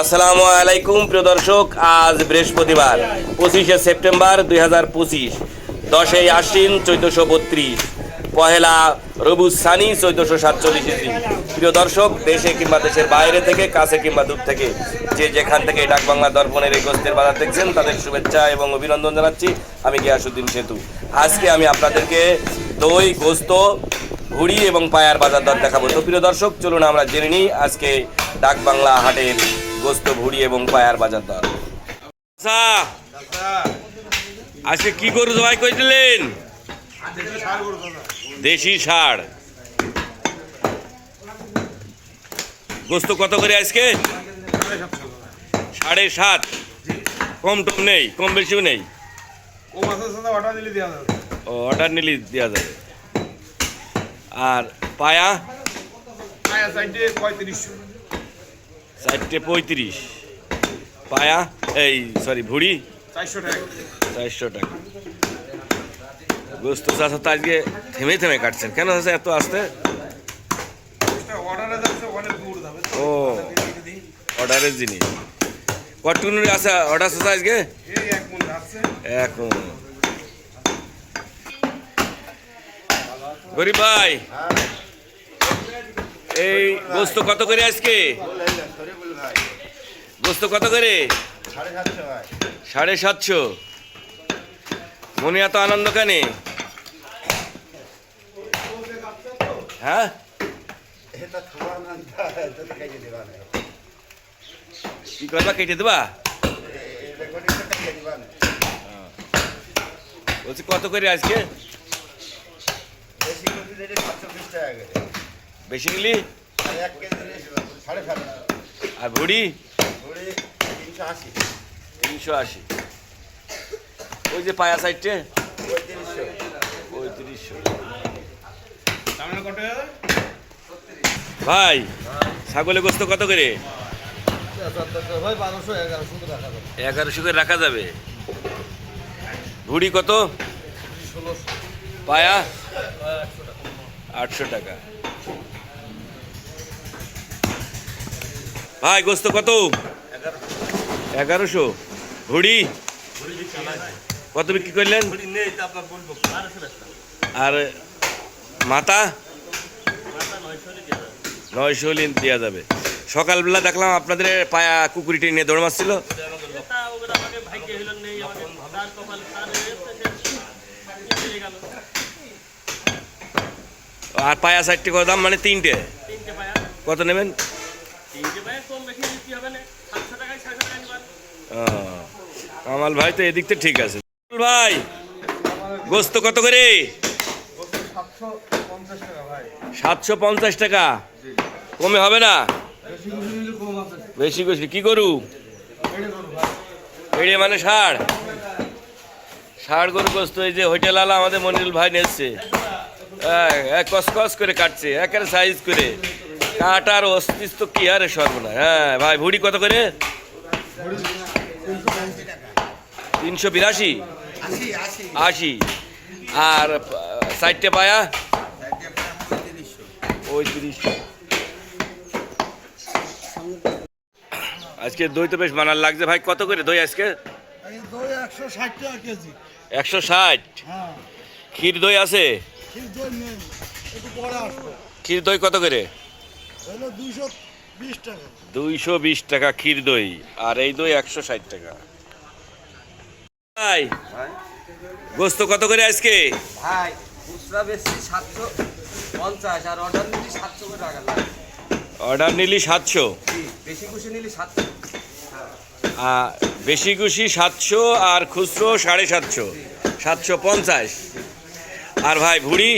আসসালামু আলাইকুম, প্রিয় দর্শক। আজ বৃহস্পতিবার, পঁচিশে সেপ্টেম্বর দুই হাজার পঁচিশ, দশই আশ্বিন চোদ্দশো বত্রিশ, পহেলা রবু সানি চোদ্দশো সাতচল্লিশ প্রিয় দর্শক, দেশে কিংবা দেশের বাইরে থেকে, কাছে কিংবা দূর থেকে, যে যেখান থেকে ডাক বাংলা দর্পণের এই গোস্তের বাজার দেখছেন, তাদের শুভেচ্ছা এবং অভিনন্দন জানাচ্ছি আমি গিয়াসুদ্দিন সেতু। আজকে আমি আপনাদেরকে দই, গোস্ত, ঘুড়ি এবং পায়ার বাজার দর দেখাবো। তো প্রিয় দর্শক, চলুন আমরা জেনে নিই আজকে ডাক বাংলা হাটের গোস্ত ভুড়ি এবং পায়ার বাজার দর। আচ্ছা, আজকে কি গরু জবাই করেছিলেন? দেশি ষাড় গোস্ত কত করে আজকে? সাড়ে সাত। কম টম নেই কম বেশিও নেই। ও অর্ডার নিলে দেওয়া যাবে। আর পায়া? পঁয়ত্রিশশো চারটে পঁয়ত্রিশ। পায়া এই সরি ভুড়ি। চারশো টাকা। চারশো টাকা। গোস্ত চাষা তো আজকে থেমে থেমে কাটছেন। কেন চাষা এত আসতে। ও অর্ডারের জিনিস। কটুন আছে অর্ডার চাষা আজকে? এই এক মন যাচ্ছে এখন গরিব ভাই। এই গোস্ত কত করে আজকে? গোস্ত কত করে? সাড়ে সাতশো। মনে এত আনন্দ কানে? হ্যাঁ? কি করবা, কেটে দেবা? বলছি কত করে আজকে? বেশি নিলি? আর ভুড়ি? তিনশো আশি। ওই যে পায়া সাইডটে? পঁয়ত্রিশশো। ভাই, ছাগলের গোস্ত কত করে? এগারোশো করে রাখা যাবে। ভুড়ি কত? পায়া? আটশো টাকা। ভাই গোস্ত, কত? এগারোশো। ভুড়ি কত বিক্রি করলেন? আর মাথা? নয়শো হলে দেওয়া যাবে। সকালবেলা দেখলাম আপনাদের পায়া কুকুরিটি নিয়ে দৌড় মারছিল। আর পায়া সাইডটি কত দাম? মানে তিনটে। কত নেবেন? কামাল ভাই তো এদিক থেকে ঠিক আছে। ভাই, গোস্ত কত করে? সাতশো পঞ্চাশ টাকা। কমে হবে না? বেশি বেশি, কি বেড়ে এড়ে মানে ষাড়। ষাড় গরু গোস্ত, এই যে হোটেল আলা আমাদের মনিরুল ভাই নিচ্ছে। কস কস করে কাটছে একের সাইজ করে। কাটার অস্তিত্ব কি আরে সর্বনা হ্যাঁ ভাই ভুড়ি কত করে? তিনশো বিরাশি? আশি। আর সাইডটে পায়া? পঁয়ত্রিশ আজকে দই তো বেশ মানার লাগছে। ভাই কত করে দই আজকে? একশো ষাট হ্যাঁ। ক্ষীর দই আছে? ক্ষীর দই কত করে? দুইশো বিশ টাকা। ক্ষীর দই আর এই দই একশো ষাট টাকা। ভাই গোস্ত কত করে আজকে? ভাই খুচরা বেশি সাতশো পঞ্চাশ আর অর্ডার নিলি সাতশো করে টাকা লাগে। অর্ডার নিলি সাতশো? বেশি খুশি নিলি সাতশো। বেশি খুশি সাতশো আর খুচরো সাড়ে সাতশো সাতশো পঞ্চাশ। আর ভাই ভুড়ি?